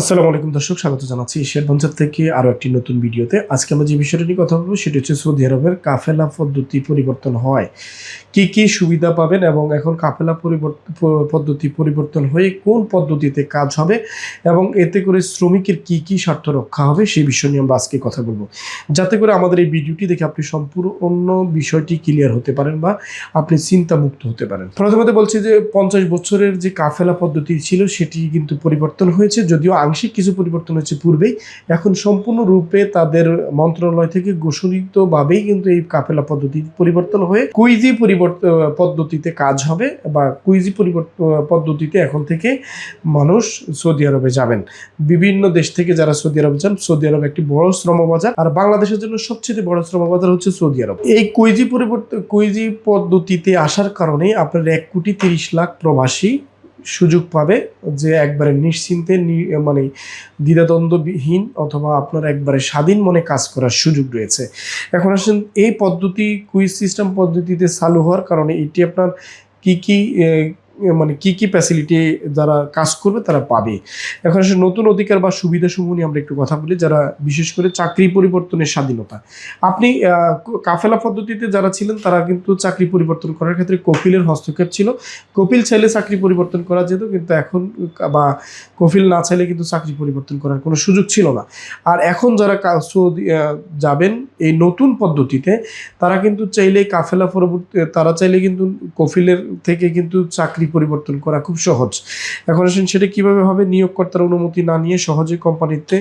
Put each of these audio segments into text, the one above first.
আসসালামু আলাইকুম দর্শক, স্বাগত জানাচ্ছি এশিয়ার পঞ্চায়েত থেকে আরও একটি নতুন ভিডিওতে। আজকে আমরা যে বিষয়টি নিয়ে কথা বলব, সেটি হচ্ছে সৌদি আরবের কাফেলা পদ্ধতি পরিবর্তন হয়। কি কি সুবিধা পাবেন এবং এখন কাফেলা পদ্ধতি পরিবর্তন হয়ে কোন পদ্ধতিতে কাজ হবে এবং এতে করে শ্রমিকের কি কি স্বার্থ রক্ষা হবে, সেই বিষয় নিয়ে আমরা আজকে কথা বলব। যাতে করে আমাদের এই ভিডিওটি দেখে আপনি সম্পূর্ণ বিষয়টি ক্লিয়ার হতে পারেন বা আপনি চিন্তামুক্ত হতে পারেন। প্রথমত বলছি যে, পঞ্চাশ বছরের যে কাফেলা পদ্ধতি ছিল, সেটি কিন্তু পরিবর্তন হয়েছে, যদিও আংশিক কিছু পরিবর্তন হয়েছে পূর্বেই। এখন সম্পূর্ণরূপে তাদের মন্ত্রণালয় থেকে ঘোষণিতভাবেই কিন্তু এই কাফেলা পদ্ধতি পরিবর্তন হয়ে কুইজি পরিবর্তন পদ্ধতিতে কাজ হবে বা কুইজি পরিবর্তন পদ্ধতিতে এখন থেকে মানুষ সৌদি আরবে যাবেন। বিভিন্ন দেশ থেকে যারা সৌদি আরবে যান, সৌদি আরব একটি বড় শ্রমবাজার আর বাংলাদেশের জন্য সবচেয়ে বড় শ্রমবাজার হচ্ছে সৌদি আরব। এই কুইজি পরিবর্তন কুইজি পদ্ধতিতে আসার কারণে আপনার এক কোটি তিরিশ লাখ প্রবাসী সুযোগ পাবে যে একবারে নিশ্চিন্তে মানে দ্বিধাদ্বন্দ্ববিহীন অথবা আপনার একবারে স্বাধীন মনে কাজ করার সুযোগ রয়েছে। এখন আসেন, এই পদ্ধতি, কুইজ সিস্টেম পদ্ধতিতে চালু হওয়ার কারণে এটি আপনার কি কি মানে কি কি ফ্যাসিলিটি যারা কাজ করবে তারা পাবে। এখন আসলে নতুন অধিকার বা সুবিধা সমূহ নিয়ে আমরা একটু কথা বলি, যারা বিশেষ করে চাকরি পরিবর্তনের স্বাধীনতা। আপনি কাফেলা পদ্ধতিতে যারা ছিলেন, তারা কিন্তু চাকরি পরিবর্তন করার ক্ষেত্রে কপিলের হস্তক্ষেপ ছিল। কপিল চাইলে চাকরি পরিবর্তন করা যেত, কিন্তু এখন, বা কপিল না চাইলে কিন্তু চাকরি পরিবর্তন করার কোনো সুযোগ ছিল না। আর এখন যারা সৌদি যাবেন এই নতুন পদ্ধতিতে তারা কিন্তু চাইলে কাফেলা পরবর্তী তারা চাইলে কিন্তু কফিলের থেকে কিন্তু চাকরি পরিবর্তন করা খুব সহজ। এখন আসেন সেটা কীভাবে হবে? নিয়োগকর্তার অনুমতি না নিয়ে সহজে কোম্পানিতে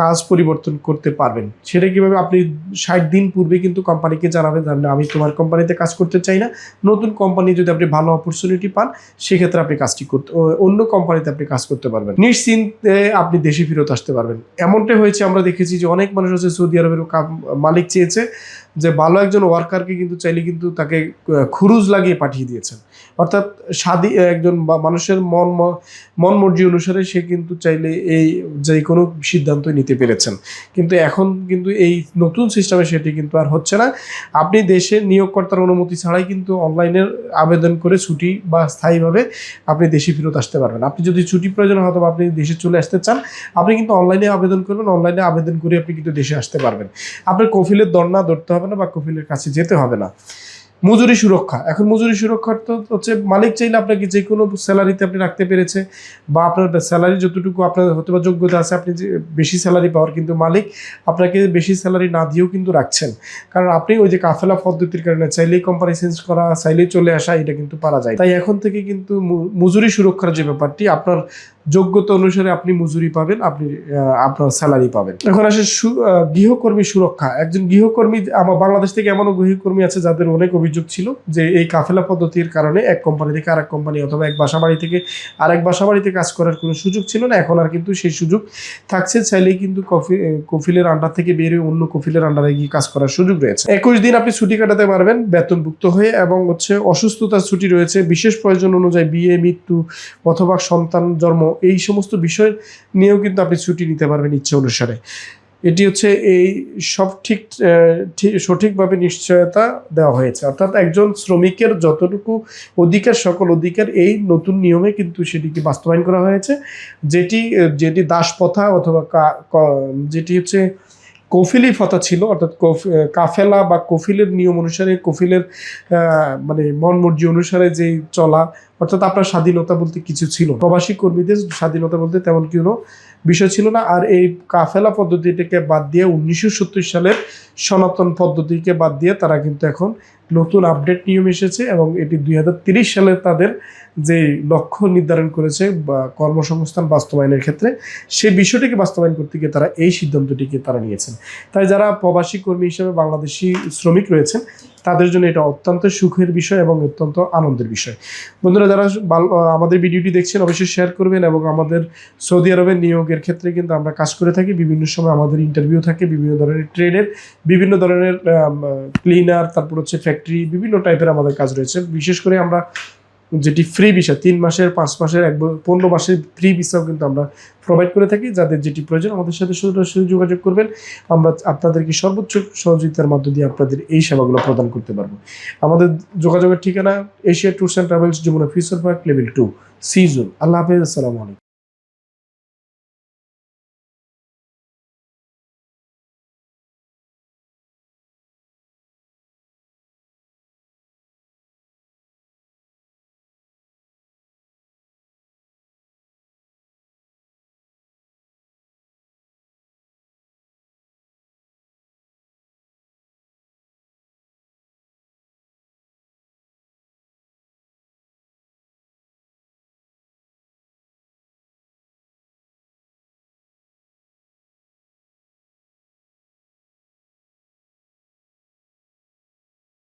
কাজ পরিবর্তন করতে পারবেন। সেটা কীভাবে আপনি ষাট দিন পূর্বে কিন্তু কোম্পানিকে জানাবেন না, আমি তোমার কোম্পানিতে কাজ করতে চাই না। নতুন কোম্পানি যদি আপনি ভালো অপরচুনিটি পান সেক্ষেত্রে আপনি কাজটি করতে অন্য কোম্পানিতে আপনি কাজ করতে পারবেন। নিশ্চিন্তে আপনি দেশে ফেরত আসতে পারবেন। এমনটাই হয়েছে আমরা দেখেছি যে অনেক মানুষ হচ্ছে সৌদি আরবের মালিক চেয়েছে যে ভালো একজন ওয়ার্কারকে কিন্তু চাইলে কিন্তু তাকে খুরুজ লাগিয়ে পাঠিয়ে দিয়েছেন। অর্থাৎ স্বাধী একজন মানুষের মন মন মর্জি অনুসারে সে কিন্তু চাইলে এই যে কোনো সিদ্ধান্ত নিতে পেরেছেন। কিন্তু এখন কিন্তু এই নতুন সিস্টেমে সেটি কিন্তু আর হচ্ছে না। আপনি দেশে নিয়োগকর্তার অনুমতি ছাড়াই কিন্তু অনলাইনে আবেদন করে ছুটি বা স্থায়ীভাবে আপনি দেশে ফেরত আসতে পারবেন। আপনি যদি ছুটি প্রয়োজন হয় অথবা আপনি দেশে চলে আসতে চান, আপনি কিন্তু অনলাইনে আবেদন করবেন, অনলাইনে আবেদন করে আপনি কিন্তু দেশে আসতে পারবেন। আপনার কফিলের দর না ধরতে হবে না বা কফিলের কাছে যেতে হবে না। মজুরি সুরক্ষা। এখন মজুরি সুরক্ষার তো হচ্ছে মালিক চাইলে আপনাকে যে কোনো স্যালারিতে আপনি রাখতে পেরেছে বা আপনার স্যালারি যতটুকু আপনার হতে বা যোগ্যতা আছে, আপনি যে বেশি স্যালারি পাওয়ার কিন্তু মালিক আপনাকে বেশি স্যালারি না দিয়েও কিন্তু রাখছেন। কারণ আপনি ওই যে কাফেলা পদ্ধতির কারণে চাইলেই কোম্পানি চেঞ্জ করা, চাইলেই চলে আসা, এটা কিন্তু পারা যায়। তাই এখন থেকে কিন্তু মজুরি সুরক্ষার যে ব্যাপারটি, আপনার যোগ্যতা অনুসারে আপনি মজুরি পাবেন, আপনি আপনার স্যালারি পাবেন। এখন আসে গৃহকর্মী সুরক্ষা। একজন গৃহকর্মী, আমার বাংলাদেশ থেকে এমনও গৃহকর্মী আছে যাদের অনেক অভিযোগ ছিল যে এই কাফেলা পদ্ধতির কারণে এক কোম্পানি থেকে আরেক কোম্পানি অথবা এক বাসা বাড়ি থেকে আরেক বাসা বাড়িতে কাজ করার কোনো সুযোগ ছিল না। এখন আর কিন্তু সেই সুযোগ থাকছে। চাইলেই কিন্তু কফি কফিলের আন্ডার থেকে বেরিয়ে অন্য কফিলের আন্ডারে গিয়ে কাজ করার সুযোগ রয়েছে। একুশ দিন আপনি ছুটি কাটাতে পারবেন বেতনভুক্ত হয়ে এবং হচ্ছে অসুস্থতার ছুটি রয়েছে। বিশেষ প্রয়োজন অনুযায়ী বিয়ে, মৃত্যু অথবা সন্তান জন্ম এই সমস্ত বিষয় নিয়েও কিন্তু আপনি ছুটি নিতে পারবেন ইচ্ছে অনুসারে। এটি হচ্ছে এই সব ঠিক ঠিক- সঠিকভাবে নিশ্চয়তা দেওয়া হয়েছে। অর্থাৎ একজন শ্রমিকের যতটুকু অধিকার, সকল অধিকার এই নতুন নিয়মে কিন্তু সেটিকে বাস্তবায়ন করা হয়েছে। যেটি যেটি দাসপথা অথবা যেটি হচ্ছে কফিলি ফতা ছিল, অর্থাৎ কফ- কাফেলা বা কফিলের নিয়ম অনুসারে, কফিলের মানে মন মর্জি অনুসারে যে চলা, অর্থাৎ আপনার স্বাধীনতা বলতে কিছু ছিল প্রবাসী কর্মীদের স্বাধীনতা বলতে তেমন কোনো বিষয় ছিল না। আর এই কাফেলা পদ্ধতিটাকে বাদ দিয়ে উনিশশো সত্তর সালের সনাতন পদ্ধতিকে বাদ দিয়ে তারা কিন্তু এখন নতুন আপডেট নিয়ম এসেছে এবং এটি দুই সালে তাদের যে লক্ষ্য নির্ধারণ করেছে বা কর্মসংস্থান বাস্তবায়নের ক্ষেত্রে, সেই বিষয়টিকে বাস্তবায়ন করতে গিয়ে তারা এই সিদ্ধান্তটিকে তারা নিয়েছেন। তাই যারা প্রবাসী কর্মী হিসেবে বাংলাদেশি শ্রমিক রয়েছেন, তাদের জন্য এটা অত্যন্ত সুখের বিষয় এবং অত্যন্ত আনন্দের বিষয়। বন্ধুরা, যারা আমাদের ভিডিওটি দেখছেন, অবশ্যই শেয়ার করবেন এবং আমাদের সৌদি আরবের নিয়োগের ক্ষেত্রে কিন্তু আমরা কাজ করে থাকি। বিভিন্ন সময় আমাদের ইন্টারভিউ থাকে, বিভিন্ন ধরনের ট্রেনের বিভিন্ন ধরনের ক্লিনার তারপর হচ্ছে ফ্যাক্টরি বিভিন্ন টাইপের আমাদের কাজ রয়েছে। বিশেষ করে আমরা যেটি ফ্রি ভিসা তিন মাসের, পাঁচ মাসের, এক পনেরো মাসের ফ্রি ভিসাও কিন্তু আমরা প্রোভাইড করে থাকি। যাদের যেটি প্রয়োজন আমাদের সাথে সরাসরি যোগাযোগ করবেন। আমরা আপনাদেরকে সর্বোচ্চ সহযোগিতার মধ্য দিয়ে আপনাদের এই সেবাগুলো প্রদান করতে পারব। আমাদের যোগাযোগের ঠিকানা Asia Tours and Travels, Jamuna Future Park level two C zone আল্লাহ হাফেজ, আসসালামু আলাইকুম।